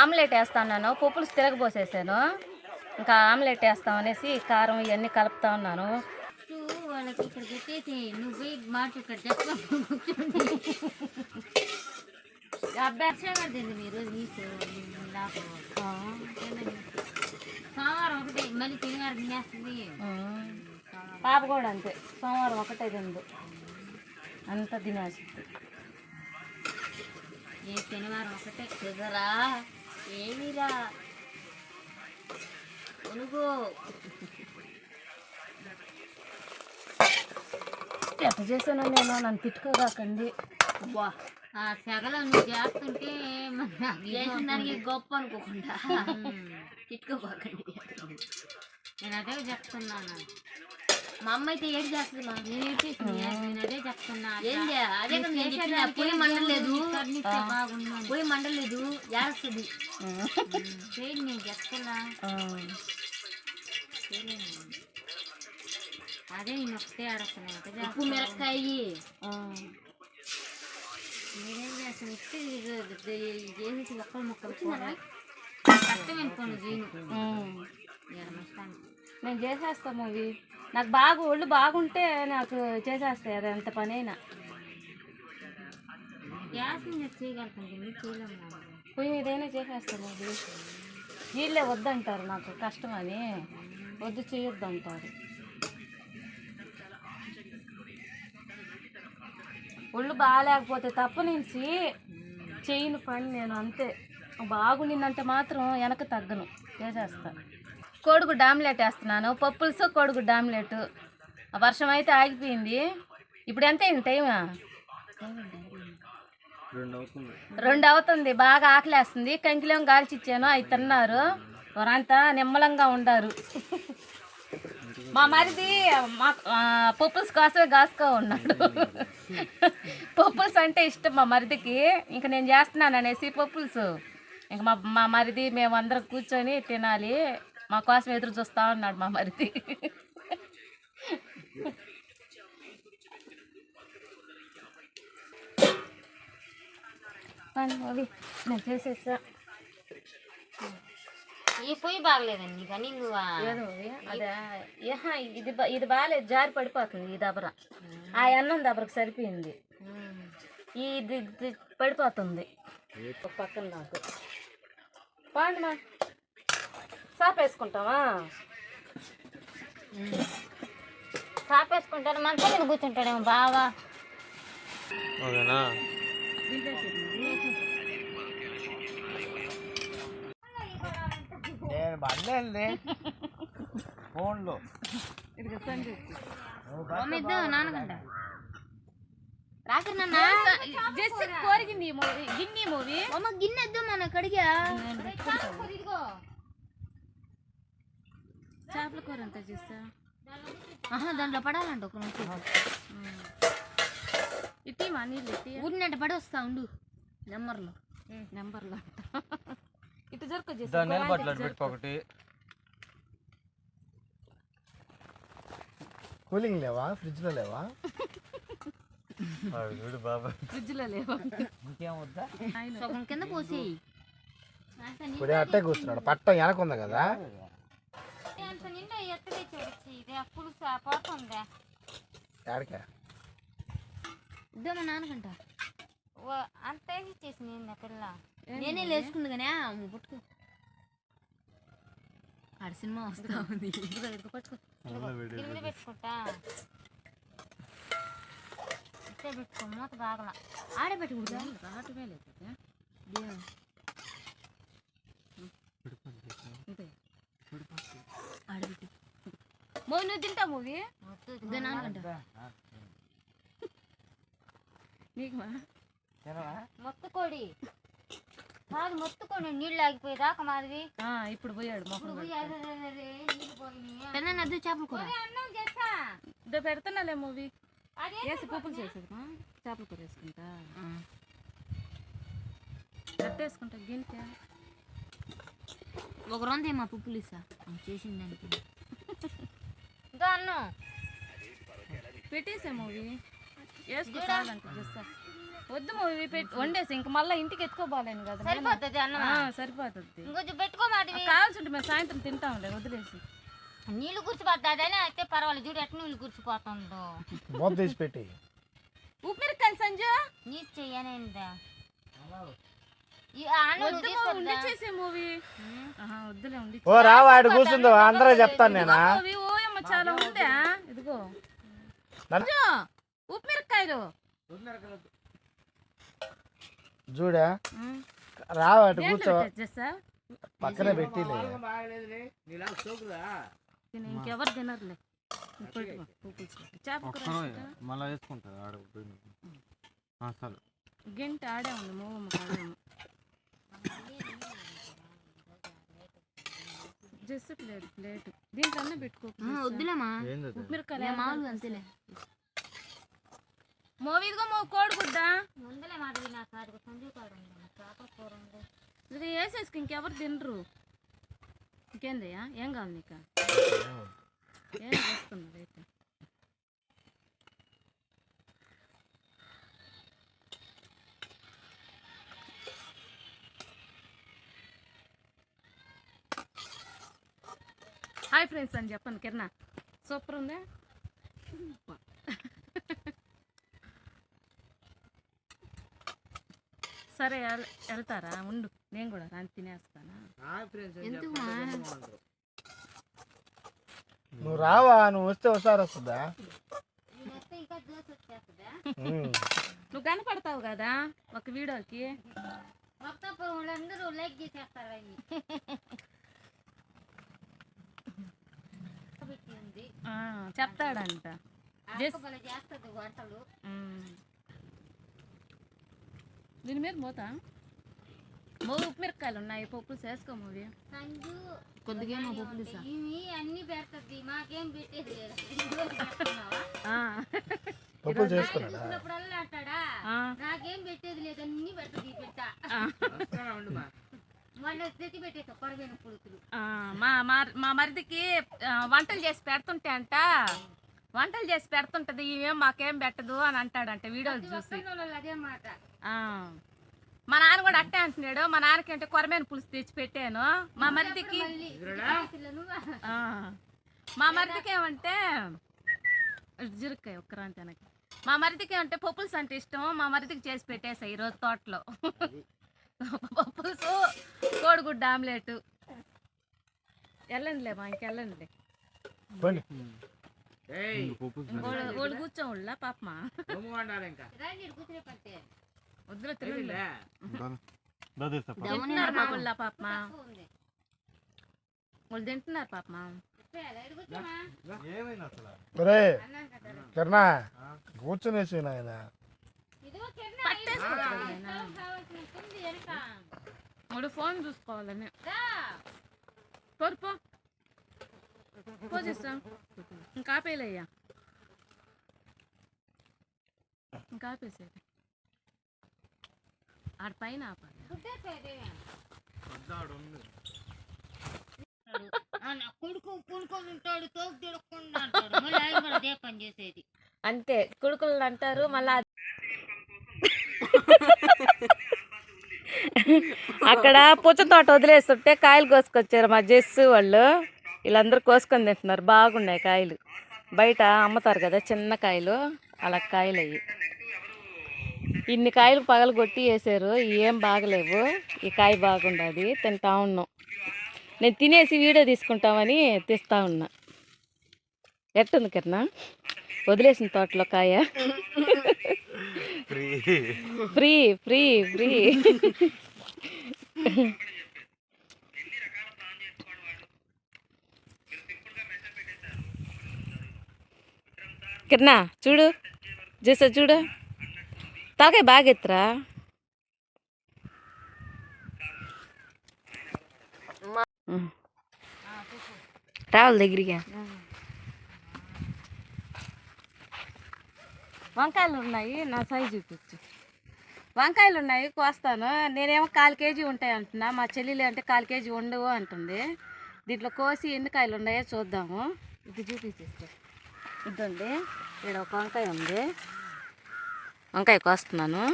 Omelette వేస్తాను పప్పులు తిరగబోసేసాను ఇంకా ఆమ్లెట్ వేస్తాం అనేసి కారం ఇవన్నీ కలుపుతా ఉన్నాను. వాళ్ళకి ఇక్కడ పెట్టేసి నువ్వు మాట ఇక్కడ పడుతుంది మీరు. నీకు? సోమవారం ఒకటి మళ్ళీ శనివారం తినేస్తుంది. పాప కూడా అంతే. సోమవారం ఒకటే తిందు. అంత తినేస్తుంది ఏ శనివారం ఒకటే కుదరా? ఏమిరా? కొనుగో ఎట్ట చేశాను నేను? నన్ను తిట్టుకోగాకండి వా ఆ సెగల నువ్వు చేస్తుంటే చేసిన దానికి గొప్ప అనుకోకుండా. తిట్టుకోపోకండి నేను అదే చెప్తున్నాను. మా అమ్మ అయితే ఏడు చేస్తుంది మా నేను ఏడ్చేసింది, నేను అదే చెప్తున్నా. ఏం చేయ అదే కదా నేను చెప్పిన చేసేదానికి పొయ్యి మండలేదు పొయ్యి మండలేదు చేయండి నేను చెప్తున్నా. అదే నేను ఒకటే ఆడుతున్నాను అదే ఉప్పు మిరపకాయ. మీరేం చేస్తాను ఇస్తే చేసి ఒక్కరు ముక్కలు కూర కష్టం అనుకోండి జీను. నష్టానికి? నేను చేసేస్తా మూవీ. నాకు బాగా ఒళ్ళు బాగుంటే నాకు చేసేస్తాయి అది ఎంత పని అయినా గ్యాస్ మీద చేయగలుగుతాను మీరు చేయలేము నాకు. పొయ్యి మీదైనా చేసేస్తా మూవీ. వీళ్ళే వద్దంటారు నాకు కష్టం అని వద్దు చేయొద్దు అంటారు ఒళ్ళు బాగాలేకపోతే తప్ప నుంచి చేయను పని నేను అంతే. బాగుండిందంటే మాత్రం వెనక తగ్గను చేసేస్తా. కోడిగుడ్డు ఆమ్లెట్ వేస్తున్నాను. పప్పులుసు కోడిగుడ్డు ఆమ్లెట్. వర్షం అయితే ఆగిపోయింది. ఇప్పుడు ఎంత అయింది టైమా రెండు అవుతుంది. బాగా ఆకలేస్తుంది. కంకిలేం గాల్చిచ్చాను అవి తిన్నారు. వారంతా నిమ్మలంగా ఉండారు. మా మరిది మా పప్పుల్స్ కోసమే కాసుకో ఉన్నాడు. పప్పుల్స్ అంటే ఇష్టం మా మరిదికి. ఇంకా నేను చేస్తున్నాను అనేసి పప్పుల్స్. ఇంకా మా మా మరిది మేమందరం కూర్చొని తినాలి. మా కోసం ఎదురు చూస్తా ఉన్నాడు మా మరిది. నేను చేసేసా. ఈ పొయ్యి బాగలేదండి కానీ నువ్వు ఆ- ఏదో అవి, అదే ఏహా, ఇది ఇది బాగాలేదు జారి పడిపోతుంది ఈ దబర. ఆ అన్నం దబరకు సరిపోయింది. ఇది ఇది పడిపోతుంది. పక్కన నాకు. పాండి మా సాప్ వేసుకుంటావా చాపేసుకుంటాడు మంచం మీద కూర్చుంటాడేమో బాగా ఓకేనా నేను బండి ఫోన్లో. ఇద్దు నాన్నగంట రాత్రి నన్న జస్ట్ కోరిగింది మూవీ గిన్ని మూవీ. అమ్మ గిన్నె ఎద్దు మన కడిగా. చేపల కూర అంతా చేస్తా? ఆహా దాంట్లో పడాలంట ఒక నిమిషం. ఇటీమా నీళ్ళు ఇటీ ఊరినంట పడి వస్తా ఉండు. నెంబర్లో. నెంబర్లో ఇటు జరుకు పెట్టుకోకటి కూలింగ్ లేవా? ఫ్రిడ్జ్లో లేవా? వాడు చూడు బాబా. ఫ్రిడ్జ్లో లేవు? ఇంకేం వద్దా? సగం కింద ఇప్పుడు అట్టే కూర్చున్నాడు. పట్ట వెనక ఉంది కదా అంత నిండా ఎత్తు తెచ్చి ఇది అప్పుడు పోతుందా ఆడికా ఇద్దా మా నాన్నకంట. అంత ఇచ్చేసి నేను పిల్ల నేనే లేచుకుంది కానీ పుట్టుకు. ఆడ సినిమా వస్తా ఉంది. గిన్నె పెట్టుకుంటా. ఇట్టే పెట్టుకో మూత బాగలా. ఆడే పెట్టుకుంటా? రావటమే లేదు ఆడబెట్టు మూవీ నువ్వు తింటావు మూవీ? మా మొత్తుకోడి. కాదు మొత్తుకోండి నీళ్ళు ఆగిపోయేదాకా మాదిరి ఆ, ఇప్పుడు పోయాడు మొహం పోయి అదే అదే అదే నీళ్ళు పోయినాయి. పెద్ద అద్దు చేపల కూర. అన్నం ఇదో పెడుతున్నాలే మూవీ. అదే వేసి పప్పులు చేసేది మా చేపల కూర వేసుకుంటా? కట్టేసుకుంటా గింత. ఒక రొంత మా పుప్పులు ఇస్తా. చేసింది అన్నం పెట్టేసే మూవీ. వద్దు మూవీ పెట్టి వండేసి ఇంక మళ్ళీ ఇంటికి ఎత్తుకోబాలేను కదా. సరిపోతుంది అన్నం ఆ, సరిపోతుంది. ఇంకొంచెం మేము సాయంత్రం తింటాంలే వదిలేసి. నీళ్ళు కూర్చిపోతుందని అయితే పర్వాలేదు. చూడు ఎట్లా నీళ్ళు కూర్చిపోతుందో పెట్టి. ఉప్పిరికాయలు సంజు? నీసు చెయ్యనేందా ఓ రావా ఆడు కూర్చుందో? అందరూ చెప్తాను నేనా? చాలా ఉందా ఇదిగో. ఉప్పిరికాయలు చూడా? ఉమ్. రావా అటు దేంట్లో కూర్చో. పక్కనే పెట్టిలే. తిని ఇంకెవరు తినరులే. వేసుకుంటా? మళ్ళీ ఆడ గింట ఆడే ఉంది మూవమ్మ జస్ట్ ప్లేట్ ప్లేట్. దీంట్లో అన్న పెట్టుకో వద్దులేమా ఏంది ఉప్పిరికాయలు మామూలుగా అంతేలే. మూవీ ఇదిగో మూవ్ కోడిగుడ్డ ముందలే మాట నా కాడికి సంజు కాడు చేప కూర ఉంది. ఇది వేసేసుకు ఇంకెవరు తినరు. ఇంకేందయ్యా? ఏం కావాలి నీకు? ఏం చేస్తున్నారు అయితే? హాయ్ ఫ్రెండ్స్ అని చెప్పండి కిరణ్. సూపర్ ఉందా? సరే వెళ్- వెళ్తారా? ఉండు నేను కూడా రాని తినేస్తానా? ఎందుకు నువ్వు రావా? నువ్వు వస్తే ఒకసారి వస్తుందా. నువ్వు కనపడతావు కదా ఒక వీడియోకి? మొత్తం లైక్ చేసేస్తారు అవి పెట్టి ఉంది ఆ, చెప్తాడంట. చేస్తుంది వంటలు. దీని మీద మూత? మూవి ఉప్పిమిరకాయలు ఉన్నాయి పప్పులు చేసుకో మూవి. సంజు కొద్దిగా ఏమో పప్పులు. ఇవి అన్ని పెడుతుంది. మాకేం పెట్టేది? పప్పులు చేసుకున్నాడా? నాకేం పెట్టేది లేదు. అన్ని పెడుతుంది పెట్ట. మా మా- మా మరిదికి ఆ, వంటలు చేసి పెడుతుంటే అంట వంటలు చేసి పెడుతుంటది ఇవేం మాకేం పెట్టదు అని అంటాడంట వీడియోలు చూసి. మా నాన్న కూడా అట్టే అంటున్నాడు మా నాన్నకి అంటే కొరమైన పులుసు తెచ్చి పెట్టాను. మా మరిదికి. మా మరిదికి ఏమంటే జిరుక్కాయ ఒక్కరాంతి మా మరిదికి ఏమంటే పప్పుల్స్ అంటే ఇష్టం మా మరిదికి చేసి పెట్టేసా ఈరోజు తోటలో. పప్పుల్స్ కోడిగుడ్డ ఆమ్లెట్. వెళ్ళండిలే మా ఇంకెళ్ళండి వాళ్ళు కూర్చోవుళ్ళ పాపమా. వద్దులే పాపమా? వాళ్ళు తింటున్నారు పాపమా? కూర్చునేసి నాయన. ఫోన్ చూసుకోవాలని. పోజిస్తా. ఇంకా ఆపేలయ్యా ఇంకా ఆపేసేది ఆడ పైన ఆపాలి. కొడుకు కొనుక్కొని ఉంటాడు తోపు తిరగకుండా అంతే కొడుకులు అంటారు మళ్ళా అక్కడ పుచ్చ తోట వదిలేస్తుంటే కాయలు కోసుకొచ్చారు మా జెస్సు వాళ్ళు. వీళ్ళందరూ కోసుకొని తింటున్నారు. బాగున్నాయి కాయలు. బయట అమ్ముతారు కదా చిన్న కాయలు. అలా కాయలు అయ్యి. ఇన్ని కాయలు పగలు కొట్టి వేసారు. ఏం బాగలేవు. ఈ కాయ బాగుండదు. తింటా ఉన్నాం. నేను తినేసి వీడియో తీసుకుంటామని తీస్తా ఉన్నా. ఎట్టుంది కిరణా? వదిలేసిన తోటలో కాయ? ఫ్రీ. Free free free. కిరణా చూడు. చేసా చూడు. తాకాయ బాగా ఎత్తురా. రావాలి దగ్గరికి వంకాయలు ఉన్నాయి నా సైజు చూపించు. వంకాయలు ఉన్నాయి కోస్తాను. నేనేమో కాలు కేజీ ఉంటాయి అంటున్నా. మా చెల్లెలు అంటే కాలు కేజీ ఉండవు అంటుంది. దీంట్లో కోసి ఎన్ని కాయలు ఉన్నాయో చూద్దాము. ఇది చూపించేస్తే. ఇదండి. ఇక్కడ ఒక వంకాయ ఉంది. వంకాయ కోస్తున్నాను.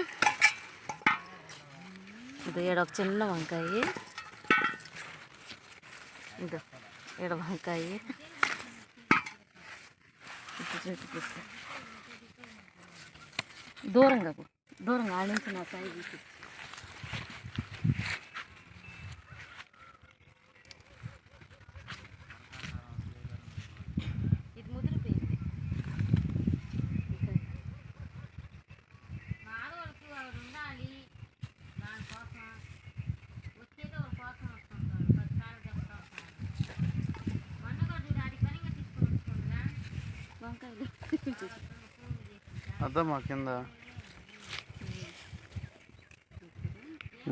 ఇది ఈడ ఒక చిన్న వంకాయ. ఇదో ఈడ వంకాయ. ఇటు చెట్టు దూరంగా పో. దూరంగా ఆడించి నా సాయి తీసి ఇది ముదిరిపోయింది మాడవాళ్ళకి వాడు ఉండాలి దానికోసం వచ్చేది ఒక కోసం వస్తుంటాడు పదిసార్లు చెప్తా ఉంటాడు వండగొడ్డు దాడి పనిగా తీసుకొని వస్తుందా వంకాయలు అద్దమ్మా కింద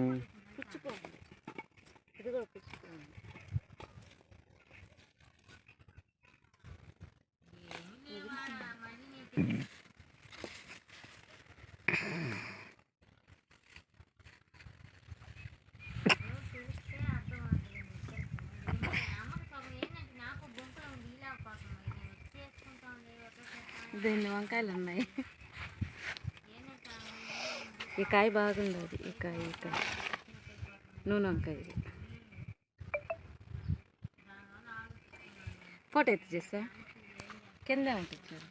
నేను చేసుకుంటా ఉండే ఒకటి దీన్ని వంకాయలు ఉన్నాయి ఈ కాయ బాగుంది అది ఈ కాయ ఈ కాయ. నూనె వంకాయ ఫోటో ఎత్తి చేసా కింద ఉంటుంది చూడు.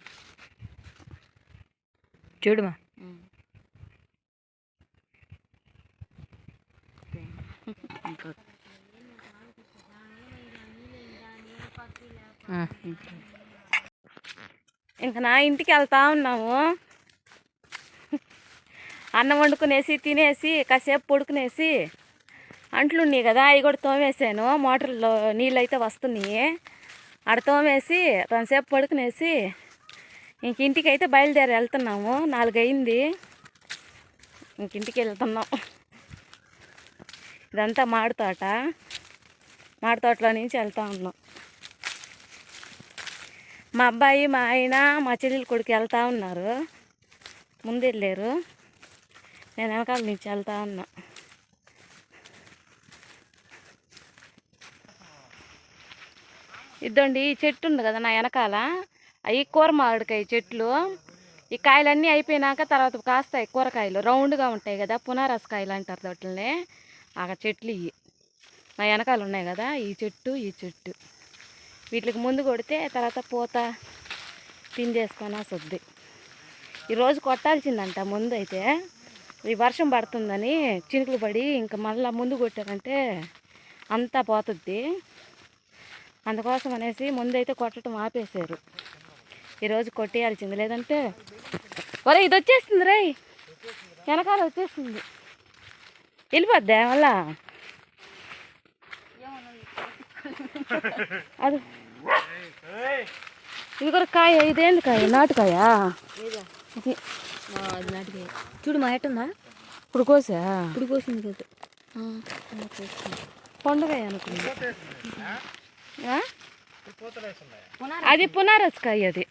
చూడమా ఇంకా నా ఇంటికి వెళ్తా ఉన్నాము. అన్నం వండుకునేసి తినేసి కాసేపు పడుకునేసి అంట్లు ఉన్నాయి కదా అవి కూడా తోమేసాను మోటార్లో నీళ్ళు అయితే వస్తున్నాయి. ఆడ తోమేసి కొంతసేపు పడుకునేసి ఇంక ఇంటికి అయితే బయలుదేరి వెళ్తున్నాము. నాలుగు అయింది ఇంక ఇంటికి వెళ్తున్నాం. ఇదంతా మాడి తోట. మాడి తోటలో నుంచి వెళ్తా ఉన్నాం. మా అబ్బాయి మా ఆయన మా చెల్లెలు కొడుకు వెళ్తా ఉన్నారు. ముందు వెళ్ళారు. నేను వెనకాల నుంచి వెళ్తా ఉన్నా. ఇద్దండి ఈ చెట్టు ఉంది కదా నా వెనకాల. అవి కూర మామిడికాయ చెట్లు ఈ కాయలన్నీ అయిపోయినాక తర్వాత కాస్తాయి కూరకాయలు రౌండ్గా ఉంటాయి కదా పునారస కాయలు అంటారు వాటిని ఆ చెట్లు ఇవి మా వెనకాల ఉన్నాయి కదా ఈ చెట్టు ఈ చెట్టు. వీటికి ముందు కొడితే తర్వాత పూత పింజేసుకొని వస్తుంది ఈరోజు కొట్టాల్సిందంట ముందు అయితే ఈ వర్షం పడుతుందని చినుకులు పడి ఇంకా మళ్ళీ ముందు కొట్టారంటే అంతా పోతుంది. అందుకోసం అనేసి ముందైతే కొట్టడం ఆపేశారు. ఈరోజు కొట్టేయాల్సింది. లేదంటే ఒరే ఇది వచ్చేస్తుంది రే వెనకాల వచ్చేస్తుంది. వెళ్ళిపోద్దా మళ్ళా? అది. ఇది కూడా కాయ ఇదేంది కాయ? నాటుకాయ? ఇది. నాటికి. చూడు మా ఎట్టుందా ఇప్పుడు కోసా? ఇప్పుడు కోసింది కదా పండుగ అనుకుంది. ఆ? అది పునారస్ కాయ అది.